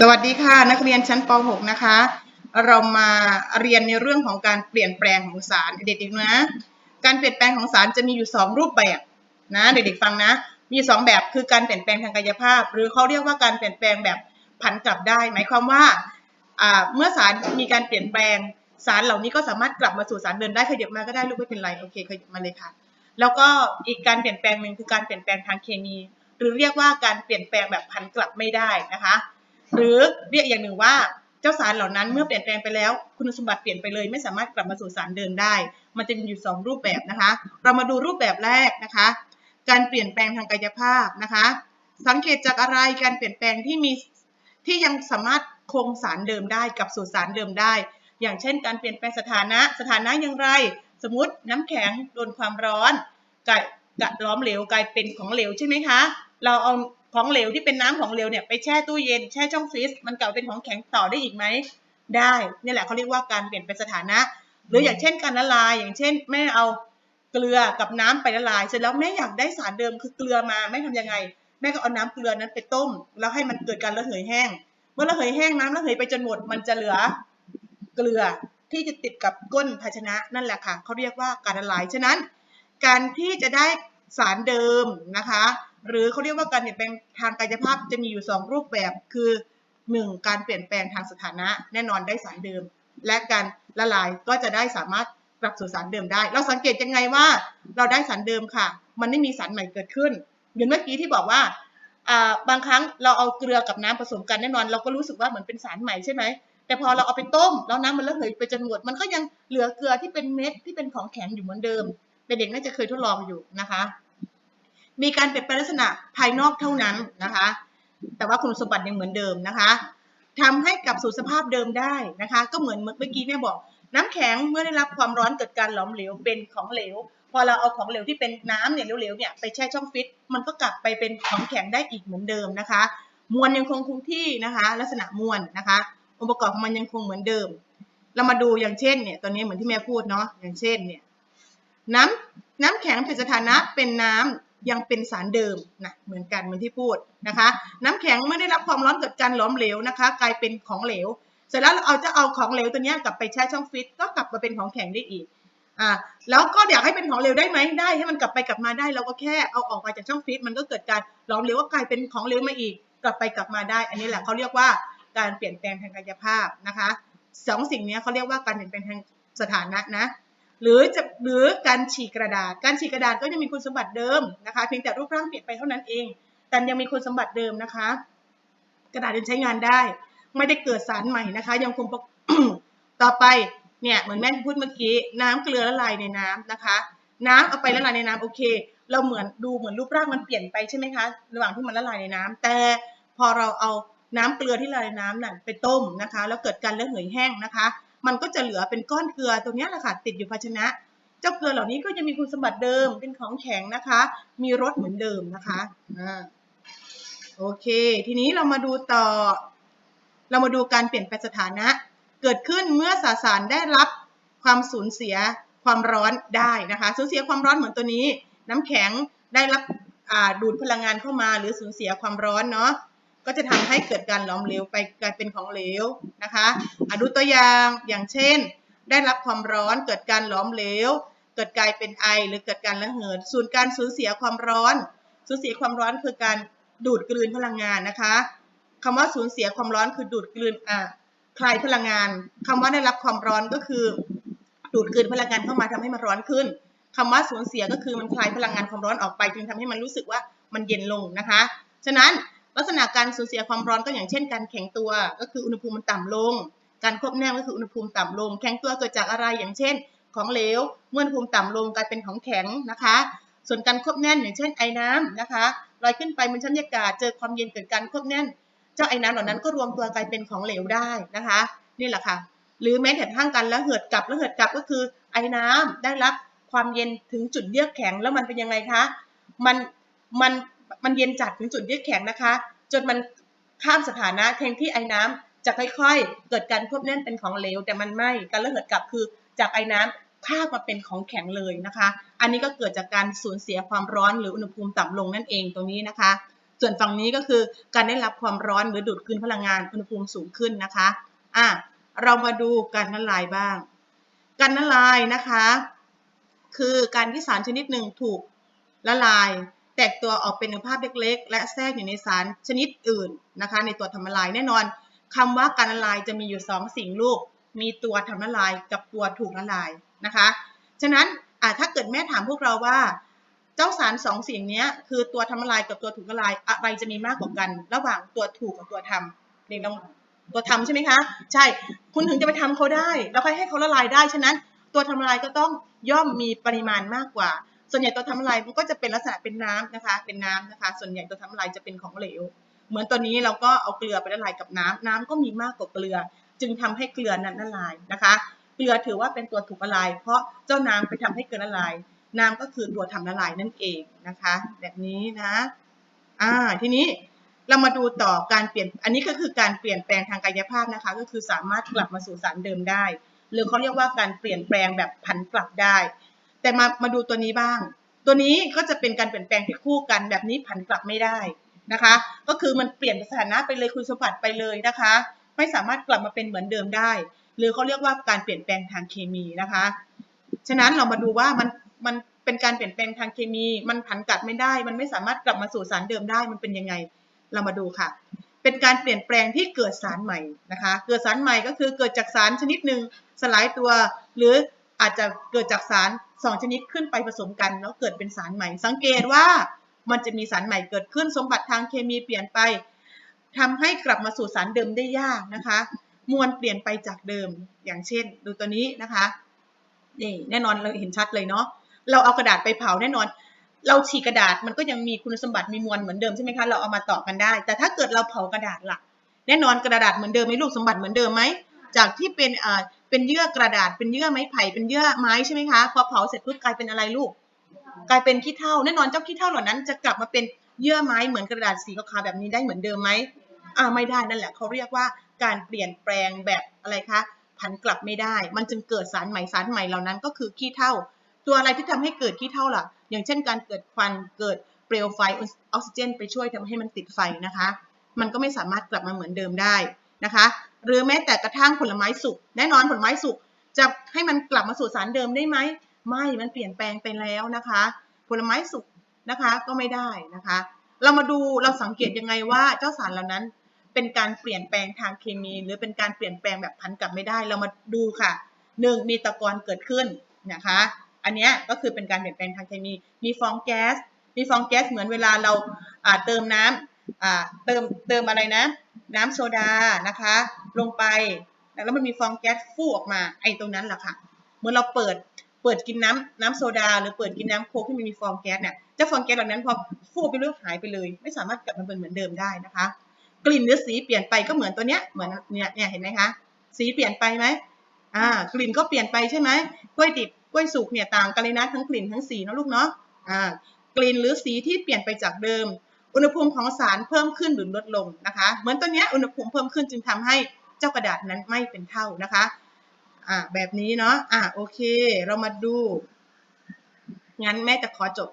สวัสดีค่ะ นักเรียนชั้นป .6 นะคะ เรามาเรียนในเรื่องของการเปลี่ยนแปลงของสารเด็กๆนะการเปลี่ยนแปลงของสารจะมีอยู่ 2 รูปแบบนะเด็กๆฟังนะ มีสองแบบคือการเปลี่ยนแปลงทางกายภาพ หรือเขาเรียกว่าการเปลี่ยนแปลงแบบผันกลับได้ หมายความว่าอ่าเมื่อสารมีการเปลี่ยนแปลงสารเหล่านี้ก็สามารถกลับมาสู่สารเดิมได้ขยับมาก็ได้ลูกไม่เป็นไรโอเคขยับมาเลยค่ะ แล้วก็อีกการเปลี่ยนแปลงหนึ่งคือการเปลี่ยนแปลงทางเคมี หรือเรียกว่าการเปลี่ยนแปลงแบบผันกลับไม่ได้นะคะ หรือเรียกอย่างหนึ่งว่าเจ้าสารเหล่านั้นเมื่อเปลี่ยนแปลงไปแล้ว คุณสมบัติเปลี่ยนไปเลย ไม่สามารถกลับมาสู่สารเดิมได้ มันจะมีอยู่ 2 รูปแบบนะคะ เรามาดูรูปแบบแรกนะคะ การเปลี่ยนแปลงทางกายภาพนะคะ สังเกตจากอะไรการเปลี่ยนแปลงที่มีที่ยังสามารถคงสารเดิมได้กับสู่สารเดิมได้ อย่างเช่น การเปลี่ยนแปลงสถานะ สถานะอย่างไร สมมติน้ำแข็งโดนความร้อนกลายล้อมเหลวกลายเป็นของเหลวใช่ไหมคะ เราเอา ของเหลวที่เป็นน้ำของเหลวเนี่ยไปแช่ตู้เย็นแช่ช่องฟรีซมันกลับเป็นของแข็งต่อได้อีกไหมได้นี่แหละเขาเรียกว่าการเปลี่ยนแปลงสถานะ หรืออย่างเช่นการละลาย อย่างเช่น แม่เอาเกลือกับน้ำไปละลาย เสร็จแล้วแม่อยากได้สารเดิมคือเกลือมาแม่ทำยังไง แม่ก็เอาน้ำเกลือนั้นไปต้ม แล้วให้มันเกิดการระเหยแห้ง เมื่อระเหยแห้งน้ำระเหยไปจนหมดมันจะเหลือเกลือที่จะติดกับก้นภาชนะนั่นแหละค่ะเขาเรียกว่าการละลายฉะนั้น การที่จะได้สารเดิมนะคะ หรือเขาเรียกว่าการเปลี่ยนแปลงทางกายภาพจะมีอยู่ 2 รูปแบบคือ 1. การเปลี่ยนแปลงทางสถานะแน่นอนได้สารเดิม และการละลายก็จะได้สามารถกลับสู่สารเดิมได้ เราสังเกตยังไงว่าเราได้สารเดิมค่ะ มันไม่มีสารใหม่เกิดขึ้นเหมือนเมื่อกี้ที่บอกว่าบางครั้งเราเอาเกลือกับน้ำผสมกันแน่นอน เราก็รู้สึกว่าเหมือนเป็นสารใหม่ใช่ไหมแต่พอเราเอาไปต้มแล้วน้ำมันระเหยไปจนหมดมันก็ยังเหลือเกลือที่เป็นเม็ดที่เป็นของแข็งอยู่เหมือนเดิมเด็กๆน่าจะเคยทดลองอยู่นะคะ มีการเปลี่ยนแปลงลักษณะภายนอกเท่านั้นนะคะ แต่ว่าคุณสมบัติยังเหมือนเดิมนะคะทำให้กลับสู่สภาพเดิมได้นะคะ ก็เหมือนเมื่อกี้แม่บอก น้ำแข็งเมื่อได้รับความร้อนเกิดการหลอมเหลวเป็นของเหลว พอเราเอาของเหลวที่เป็นน้ำเนี่ยเหลวๆเนี่ยไปแช่ช่องฟิต มันก็กลับไปเป็นของแข็งได้อีกเหมือนเดิมนะคะ มวลยังคงคงที่นะคะ ลักษณะมวลนะคะ องค์ประกอบของมันยังคงเหมือนเดิม เรามาดูอย่างเช่นเนี่ยตอนนี้เหมือนที่แม่พูดเนาะอย่างเช่นเนี่ยน้ำน้ำแข็งเป็นสถานะเป็นน้ำ ยังเป็นสารเดิมนะเหมือนกันเหมือนที่พูดนะคะ น้ำแข็งเมื่อได้รับความร้อนเกิดการหลอมเหลวนะคะ กลายเป็นของเหลว เสร็จแล้วเราเอาจะเอาของเหลวตัวนี้กลับไปแช่ช่องฟิตก็กลับมาเป็นของแข็งได้อีกอ่าแล้วก็อยากให้เป็นของเหลวได้ไหมได้ให้มันกลับไปกลับมาได้เราก็แค่เอาออกมาจากช่องฟิตมันก็เกิดการหลอมเหลวก็กลายเป็นของเหลวมาอีก กลับไปกลับมาได้ อันนี้แหละเขาเรียกว่าการเปลี่ยนแปลงทางกายภาพนะคะสองสิ่งนี้เขาเรียกว่าการเปลี่ยนแปลงทางสถานะนะ หรือจะหรือการฉีกกระดาษ การฉีกกระดาษก็ยังมีคุณสมบัติเดิมนะคะเพียงแต่รูปร่างเปลี่ยนไปเท่านั้นเอง แต่ยังมีคุณสมบัติเดิมนะคะ กระดาษยังใช้งานได้ ไม่ได้เกิดสารใหม่นะคะ ยังคงต่อไปเนี่ยเหมือนแม่พูดเมื่อกี้น้ำเกลือละลายในน้ำนะคะ น้ำเอาไปละลายในน้ำโอเค เราเหมือนดูเหมือนรูปร่างมันเปลี่ยนไปใช่ไหมคะระหว่างที่มันละลายในน้ำแต่พอเราเอาน้ำเกลือที่ละลายในน้ำนั่นไปต้มนะคะ แล้วเกิดการระเหยแห้งนะคะ มันก็จะเหลือเป็นก้อนเกลือตรงนี้แหละค่ะติดอยู่ภาชนะ เจ้าเกลือเหล่านี้ก็จะมีคุณสมบัติเดิมเป็นของแข็งนะคะ มีรสเหมือนเดิมนะคะอ่าโอเค ทีนี้เรามาดูต่อ เรามาดูการเปลี่ยนแปลงสถานะ เกิดขึ้นเมื่อสสารได้รับความสูญเสียความร้อนได้นะคะ สูญเสียความร้อนเหมือนตัวนี้ น้ำแข็งได้รับดูดพลังงานเข้ามา หรือสูญเสียความร้อนเนาะ ก็จะทำให้เกิดการหลอมเหลวไปกลายเป็นของเหลวนะคะอดูตัวอย่างอย่างเช่น ได้รับความร้อนเกิดการหลอมเหลว เกิดกลายเป็นไอ หรือเกิดการระเหิดส่วนการสูญเสียความร้อนสูญเสียความร้อนคือการดูดกลืนพลังงานนะคะคำว่าสูญเสียความร้อนคือดูดกลืนอ่าคลายพลังงานคำว่าได้รับความร้อนก็คือ ดูดกลืนพลังงานเข้ามาทำให้มันร้อนขึ้นคำว่าสูญเสียก็คือมันคลายพลังงานความร้อนออกไปจึงทำให้มันรู้สึกว่ามันเย็นลงนะคะ ฉะนั้น ลักษณะการสูญเสียความร้อนก็อย่างเช่นการแข็งตัว ก็คืออุณหภูมิมันต่ำลง การควบแน่นก็คืออุณหภูมิต่ำลง แข็งตัวเกิดจากอะไรอย่างเช่น ของเหลวเมื่ออุณหภูมิต่ำลงกลายเป็นของแข็งนะคะ ส่วนการควบแน่นอย่างเช่นไอ้น้ำนะคะลอยขึ้นไปบนชั้นบรรยากาศเจอความเย็นเกิดการควบแน่น เจ้าไอ้น้ำเหล่านั้นก็รวมตัวกลายเป็นของเหลวได้นะคะ นี่แหละค่ะ หรือแม้แต่ทั้งกันแล้วเหิดกลับแล้วเหิดกลับก็คือไอ้น้ำได้รับความเย็นถึงจุดเยือกแข็งแล้วมันเป็นยังไงคะ มัน มัน มันเย็นจัดถึงจุดเยือกแข็งนะคะ จนมันข้ามสถานะแทนที่ไอ้น้ำจะค่อยๆ เกิดการควบแน่นเป็นของเหลว แต่มันไม่การระเหิดกลับคือจากไอ้น้ำภาคมาเป็นของแข็งเลยนะคะ อันนี้ก็เกิดจากการสูญเสียความร้อนหรืออุณหภูมิต่ำลงนั่นเองตรงนี้นะคะ ส่วนฝั่งนี้ก็คือการได้รับความร้อนหรือดูดกลืนพลังงานอุณหภูมิสูงขึ้นนะคะอะเรามาดูการละลายบ้าง การละลายนะคะ คือการที่สารชนิดหนึ่งถูกละลาย แตกตัวออกเป็นอนุภาคเล็กๆ และแทรกอยู่ในสารชนิดอื่นนะคะ ในตัวทำละลายแน่นอนคำว่าการละลายจะมีอยู่สองสิ่งลูก มีตัวทำละลายกับตัวถูกละลายนะคะฉะนั้นถ้าเกิดแม่ถามพวกเราว่า เจ้าสารสองสิ่งนี้คือตัวทำละลายกับตัวถูกละลายอะไรจะมีมากกว่ากัน ระหว่างตัวถูกกับตัวทำเด็กลองตัวทำใช่ไหมคะ ใช่คุณถึงจะไปทำเขาได้ แล้วค่อยให้เขาละลายได้ฉะนั้น ตัวทำละลายก็ต้องย่อมมีปริมาณมากกว่า ส่วนใหญ่ตัวทำละลายมันก็จะเป็นลักษณะเป็นน้ำนะคะ เป็นน้ำนะคะ ส่วนใหญ่ตัวทำละลายจะเป็นของเหลว เหมือนตัวนี้เราก็เอาเกลือไปละลายกับน้ำน้ำก็มีมากกว่าเกลือ จึงทำให้เกลือนั้นละลายนะคะ เกลือถือว่าเป็นตัวถูกละลาย เพราะเจ้าน้ำไปทำให้เกลือละลาย น้ำก็คือตัวทำละลายนั่นเองนะคะ แบบนี้นะอ่าทีนี้เรามาดูต่อการเปลี่ยน อันนี้ก็คือการเปลี่ยนแปลงทางกายภาพนะคะ ก็คือสามารถกลับมาสู่สารเดิมได้ หรือเขาเรียกว่าการเปลี่ยนแปลงแบบผันกลับได้ แต่มามาดูตัวนี้บ้าง ตัวนี้ก็จะเป็นการเปลี่ยนแปลงที่คู่กันแบบนี้ผันกลับไม่ได้นะคะ ก็คือมันเปลี่ยนสถานะไปเลยคุณสมบัติไปเลยนะคะ ไม่สามารถกลับมาเป็นเหมือนเดิมได้ หรือเขาเรียกว่าการเปลี่ยนแปลงทางเคมีนะคะ ฉะนั้นเรามาดูว่ามันมันเป็นการเปลี่ยนแปลงทางเคมี มันผันกลับไม่ได้ มันไม่สามารถกลับมาสู่สารเดิมได้ มันเป็นยังไง เรามาดูค่ะ เป็นการเปลี่ยนแปลงที่เกิดสารใหม่นะคะ เกิดสารใหม่ก็คือเกิดจากสารชนิดหนึ่งสลายตัว หรือ อาจจะเกิดจากสารสองชนิดขึ้นไปผสมกันแล้วเกิดเป็นสารใหม่ สังเกตว่ามันจะมีสารใหม่เกิดขึ้นสมบัติทางเคมีเปลี่ยนไปทำให้กลับมาสู่สารเดิมได้ยากนะคะ มวลเปลี่ยนไปจากเดิมอย่างเช่น ดูตัวนี้นะคะนี่แน่นอนเราเห็นชัดเลยเนาะเราเอากระดาษไปเผาแน่นอน เราฉีกกระดาษมันก็ยังมีคุณสมบัติมีมวลเหมือนเดิมใช่ไหมคะเราเอามาต่อกันได้ แต่ถ้าเกิดเราเผากระดาษล่ะแน่นอนกระดาษเหมือนเดิมไหมลูกสมบัติเหมือนเดิมไหมจากที่เป็นอ่า เป็นเยื่อกระดาษ เป็นเยื่อไม้ไผ่ เป็นเยื่อไม้ใช่ไหมคะ พอเผาเสร็จปุ๊บกลายเป็นอะไรลูก กลายเป็นขี้เถ้าแน่นอนเจ้าขี้เถ้าเหล่านั้นจะกลับมาเป็นเยื่อไม้เหมือนกระดาษสีขาวๆแบบนี้ได้เหมือนเดิมไหมอ่าไม่ได้นั่นแหละเขาเรียกว่าการเปลี่ยนแปลงแบบอะไรคะผันกลับไม่ได้ มันจึงเกิดสารใหม่สารใหม่เหล่านั้นก็คือขี้เถ้า ตัวอะไรที่ทำให้เกิดขี้เถ้าล่ะ อย่างเช่น การเกิดควันเกิดเปลวไฟออกซิเจน ไปช่วยทำให้มันติดไฟนะคะ มันก็ไม่สามารถกลับมาเหมือนเดิมได้นะคะ หรือแม้แต่กระทั่งผลไม้สุกแน่นอนผลไม้สุกจะให้มันกลับมาสู่สารเดิมได้ไหมไม่มันเปลี่ยนแปลงไปแล้วนะคะ ผลไม้สุกนะคะก็ไม่ได้นะคะ เรามาดูเราสังเกตยังไงว่าเจ้าสารเหล่านั้นเป็นการเปลี่ยนแปลงทางเคมี หรือเป็นการเปลี่ยนแปลงแบบพันกลับไม่ได้ เรามาดูค่ะหนึ่งมีตะกอนเกิดขึ้นนะคะ อันนี้ก็คือเป็นการเปลี่ยนแปลงทางเคมี มีฟองแก๊ส มีฟองแก๊สเหมือนเวลาเราเติมน้ำเติมเติมอะไรนะ น้ำโซดานะคะ ลงไป แล้วมันมีฟองแก๊สฟู่ออกมา ไอ้ตรงนั้นแหละค่ะเหมือนเราเปิดเปิดกินน้ำน้ำโซดา หรือเปิดกินน้ำโค้กที่มันมีฟองแก๊สเนี่ยเจ้าฟองแก๊สเหล่านั้นพอฟู่ไปเรื่อยหายไปเลย ไม่สามารถกลับมาเป็นเหมือนเดิมได้นะคะ กลิ่นหรือสีเปลี่ยนไปก็เหมือนตัวเนี้ยเหมือนเนี่ยเนี่ยเห็นไหมคะสีเปลี่ยนไปไหมอ่ากลิ่นก็เปลี่ยนไปใช่ไหมกล้วยดิบกล้วยสุกเนี่ยต่างกันเลยนะทั้งกลิ่นทั้งสีนะลูกเนาะอ่ากลิ่นหรือสีที่เปลี่ยนไปจากเดิม อุณหภูมิของสารเพิ่มขึ้นหรือลดลงนะคะ เหมือนตัวเนี้ยอุณหภูมิเพิ่มขึ้นจึงทำให้ เจ้ากระดาษนั้นไม่เป็นเท่านะคะอ่าแบบนี้เนาะอ่าโอเค เรามาดู งั้นแม่จะขอจบ